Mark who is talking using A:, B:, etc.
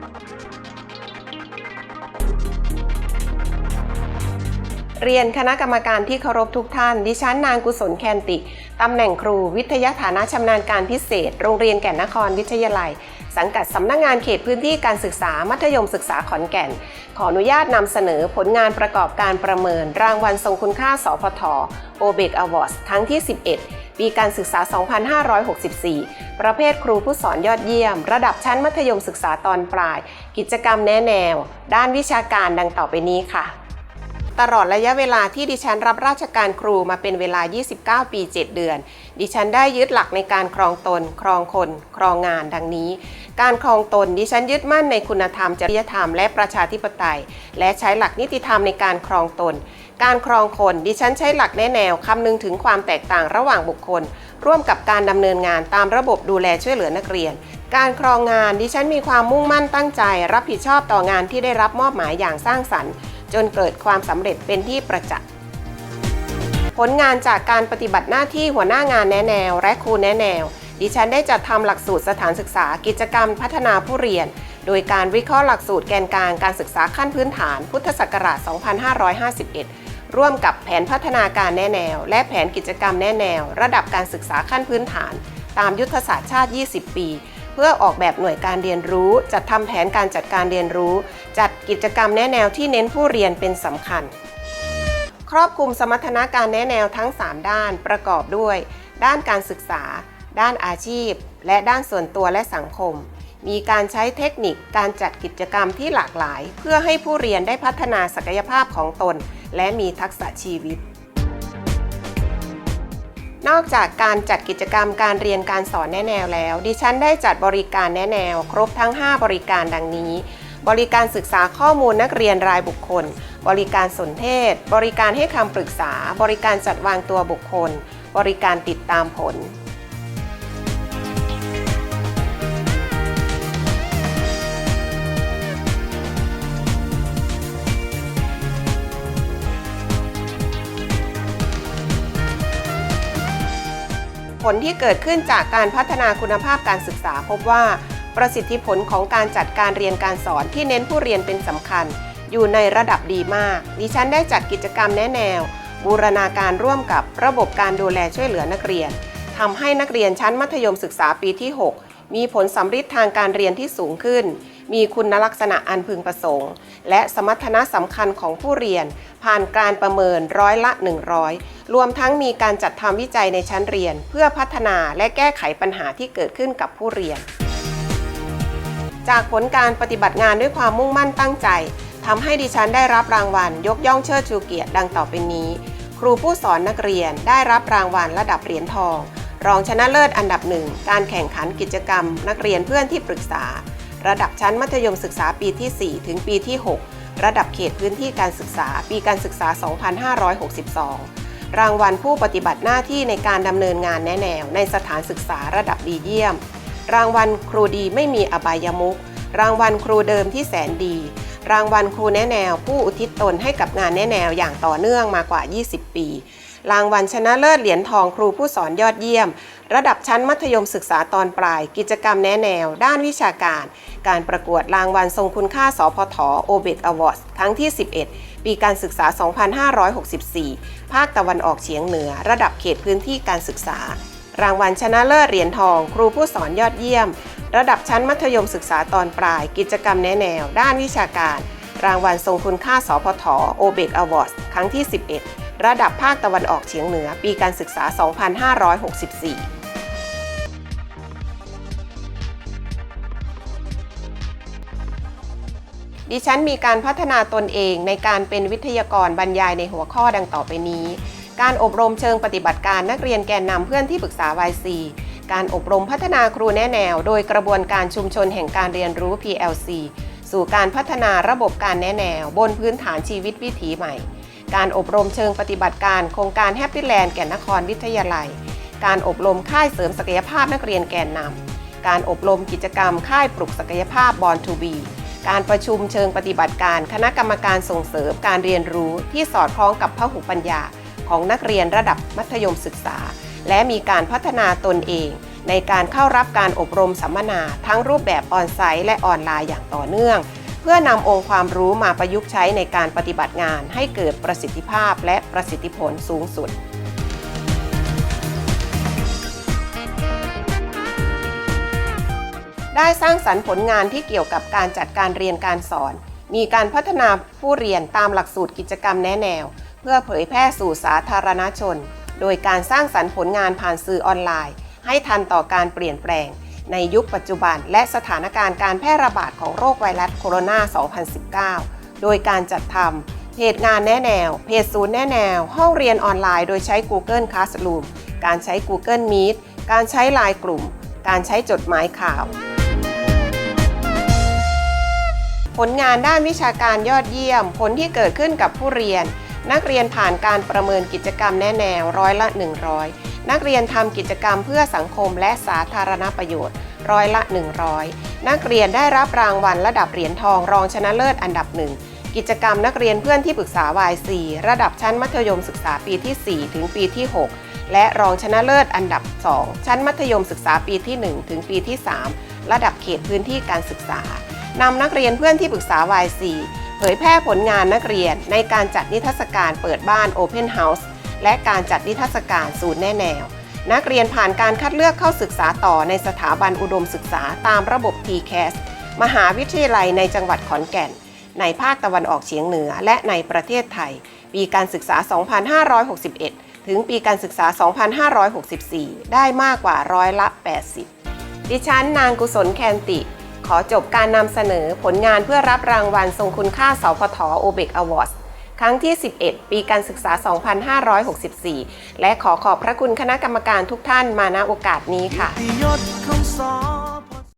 A: Thank you. เรียนคณะกรรมการที่เคารพทุกท่าน ดิฉันนางกุศลแคนติ ตำแหน่งครูวิทยาฐานะชำนาญการพิเศษ โรงเรียนแก่นนครวิทยาลัย สังกัดสำนักงานเขตพื้นที่การศึกษามัธยมศึกษาขอนแก่น ขออนุญาตนำเสนอผลงานประกอบการประเมิน รางวัลทรงคุณค่า สพทโอเบกอวอร์ดครั้งที่ 11 ปีการศึกษา 2564 ประเภทครูผู้สอนยอดเยี่ยม ระดับชั้นมัธยมศึกษาตอนปลาย กิจกรรมแนะแนว ด้านวิชาการดังต่อไปนี้ค่ะ ตลอดระยะเวลาที่ดิฉันรับราชการครูมาเป็นเวลา 29 ปี 7 เดือน ดิฉันได้ยึดหลักในการครองตน ครองคน ครองงานดังนี้ การครองตนดิฉันยึดมั่นในคุณธรรม จริยธรรมและประชาธิปไตย และใช้หลักนิติธรรมในการครองตน การครองคนดิฉันใช้หลักแนแนวคำนึงถึงความแตกต่างระหว่างบุคคล ร่วมกับการดำเนินงานตามระบบดูแลช่วยเหลือนักเรียนการครองงานดิฉันมีความมุ่งมั่นตั้งใจ รับผิดชอบต่องานที่ได้รับมอบหมายอย่างสร้างสรรค์ จนเกิดความสำเร็จเป็นที่ประจักษ์ผลงานจากการปฏิบัติหน้าที่หัวหน้างานแนะแนว และครูแนะแนว ดิฉันได้จัดทำหลักสูตรสถานศึกษากิจกรรมพัฒนาผู้เรียน โดยการวิเคราะห์หลักสูตรแกนกลางการศึกษาขั้นพื้นฐาน พุทธศักราช 2551 ร่วมกับแผนพัฒนาการแนะแนว และแผนกิจกรรมแนะแนว ระดับการศึกษาขั้นพื้นฐาน ตามยุทธศาสตร์ชาติ 20 ปี เพื่อออกแบบหน่วยการเรียนรู้ จัดทำแผนการจัดการเรียนรู้ จัดกิจกรรมแนะแนวที่เน้นผู้เรียนเป็นสำคัญ ครอบคลุมสมรรถนะการแนะแนวทั้ง 3 ด้านประกอบด้วย ด้านการศึกษา ด้านอาชีพ และด้านส่วนตัวและสังคม มีการใช้เทคนิคการจัดกิจกรรมที่หลากหลาย เพื่อให้ผู้เรียนได้พัฒนาศักยภาพของตน และมีทักษะชีวิต นอกจากการจัดกิจกรรมการเรียนการสอนแนะแนวแล้ว ดิฉันได้จัดบริการแนะแนว ครบทั้ง 5 บริการดังนี้ บริการศึกษาข้อมูลนักเรียนรายบุคคล บริการสนเทศ บริการให้คำปรึกษา บริการจัดวางตัวบุคคล บริการติดตามผล ผลที่เกิดขึ้นจากการพัฒนาคุณภาพการศึกษาพบว่า ประสิทธิผลของการจัดการเรียนการสอนที่เน้นผู้เรียนเป็นสำคัญ อยู่ในระดับดีมาก ดิฉันได้จัดกิจกรรมแนะแนว บูรณาการร่วมกับระบบการดูแลช่วยเหลือนักเรียนทำให้นักเรียนชั้นมัธยมศึกษาปีที่ 6 มีผลสำฤทธิ์ทางการเรียนที่สูงขึ้น มีคุณลักษณะอันพึงประสงค์ และสมรรถนะสำคัญของผู้เรียน ผ่านการประเมินร้อยละ 100 รวมทั้งมีการจัดทำวิจัยในชั้นเรียน เพื่อพัฒนาและแก้ไขปัญหาที่เกิดขึ้นกับผู้เรียน จากผลการปฏิบัติงานด้วยความมุ่งมั่นตั้งใจทำให้ดิฉันได้รับรางวัล ยกย่องเชิดชูเกียรติดังต่อไปนี้ ครูผู้สอนนักเรียนได้รับรางวัลระดับเหรียญทอง รองชนะเลิศอันดับหนึ่งการแข่งขันกิจกรรม นักเรียนเพื่อนที่ปรึกษา ระดับชั้นมัธยมศึกษาปีที่ 4 ถึงปีที่ 6 ระดับเขตพื้นที่การศึกษา ปีการศึกษา 2562 รางวัลผู้ปฏิบัติหน้าที่ในการดำเนินงานแนแนว ในสถานศึกษาระดับดีเยี่ยม รางวัลครูดีไม่มีอบายมุขรางวัลครูเดิมที่แสนดี รางวัลครูแนแนว ผู้อุทิศตนให้กับงานแนแนวอย่างต่อเนื่องมากว่า 20 ปี รางวัลชนะเลิศเหรียญทองครูผู้สอนยอดเยี่ยม ระดับชั้นมัธยมศึกษาตอนปลาย กิจกรรมแนะแนว ด้านวิชาการ การประกวดรางวัลทรงคุณค่าสพทโอเบกอวอร์ดครั้งที่ 11 ปีการศึกษา 2564 ภาคตะวันออกเฉียงเหนือ ระดับเขตพื้นที่การศึกษา รางวัลชนะเลิศเหรียญทอง ครูผู้สอนยอดเยี่ยม ระดับชั้นมัธยมศึกษาตอนปลาย กิจกรรมแนะแนว ด้านวิชาการ รางวัลทรงคุณค่าสพทโอเบกอวอร์ดครั้งที่ 11 ระดับภาคตะวันออกเฉียงเหนือปีการศึกษา 2564ดิฉันมีการพัฒนาตนเองในการเป็นวิทยากรบรรยายในหัวข้อดังต่อไปนี้ การอบรมเชิงปฏิบัติการนักเรียนแกนนำเพื่อนที่ปรึกษา YC การอบรมพัฒนาครูแนะแนว โดยกระบวนการชุมชนแห่งการเรียนรู้ PLC สู่การพัฒนาระบบการแนะแนว บนพื้นฐานชีวิตวิถีใหม่ การอบรมเชิงปฏิบัติการโครงการแฮปปี้แลนด์แก่นนครวิทยาลัย การอบรมค่ายเสริมศักยภาพนักเรียนแกนนำการอบรมกิจกรรมค่ายปลุกศักยภาพบอลทูบีการประชุมเชิงปฏิบัติการคณะกรรมการส่งเสริมการเรียนรู้ที่สอดคล้องกับพหุปัญญา ของนักเรียนระดับมัธยมศึกษา และมีการพัฒนาตนเอง ในการเข้ารับการอบรมสัมมนา ทั้งรูปแบบออนไซต์และออนไลน์อย่างต่อเนื่อง เพื่อนำองค์ความรู้มาประยุกต์ใช้ในการปฏิบัติงานให้เกิดประสิทธิภาพและประสิทธิผลสูงสุดได้สร้างสรรค์ผลงานที่เกี่ยวกับการจัดการเรียนการสอน มีการพัฒนาผู้เรียนตามหลักสูตรกิจกรรมแนะแนว เพื่อเผยแพร่สู่สาธารณชน โดยการสร้างสรรค์ผลงานผ่านสื่อออนไลน์ ให้ทันต่อการเปลี่ยนแปลง ในยุคปัจจุบัน และสถานการณ์การแพร่ระบาดของโรคไวรัสโคโรนา 2019 โดยการจัดทำเพจงานแนแนว เพจศูนย์แนแนว ห้องเรียนออนไลน์โดยใช้ Google Classroom การใช้ Google Meet การใช้ไลน์กลุ่ม การใช้จดหมายข่าว ผลงานด้านวิชาการยอดเยี่ยม ผลที่เกิดขึ้นกับผู้เรียน นักเรียนผ่านการประเมินกิจกรรมแนแนวร้อยละ 100 นักเรียนทำกิจกรรมเพื่อสังคมและสาธารณประโยชน์ร้อยละ 100 นักเรียนได้รับรางวัลระดับเหรียญทองรองชนะเลิศอันดับหนึ่งกิจกรรมนักเรียนเพื่อนที่ปรึกษาวายซีระดับชั้นมัธยมศึกษาปีที่ 4 ถึงปีที่ 6 และรองชนะเลิศอันดับ 2 ชั้นมัธยมศึกษาปีที่ 1 ถึงปีที่ 3 ระดับเขตพื้นที่การศึกษานำนักเรียนเพื่อนที่ปรึกษาวายซีเผยแพร่ผลงานนักเรียนในการจัดนิทรรศการเปิดบ้าน Open House และการจัดนิทรรศการศูนย์แน่แนว นักเรียนผ่านการคัดเลือกเข้าศึกษาต่อในสถาบันอุดมศึกษาตามระบบ TCAS มหาวิทยาลัยในจังหวัดขอนแก่น ในภาคตะวันออกเฉียงเหนือและในประเทศไทย ปีการศึกษา 2561 ถึงปีการศึกษา 2564 ได้มากกว่าร้อยละ 80 ดิฉันนางกุศลแคนติ ขอจบการนำเสนอผลงานเพื่อรับรางวัลทรงคุณค่าสพทโอเบกอวอร์ด ครั้งที่ 11 ปีการศึกษา 2564 และขอขอบพระคุณคณะกรรมการทุกท่านมาณโอกาสนี้ค่ะ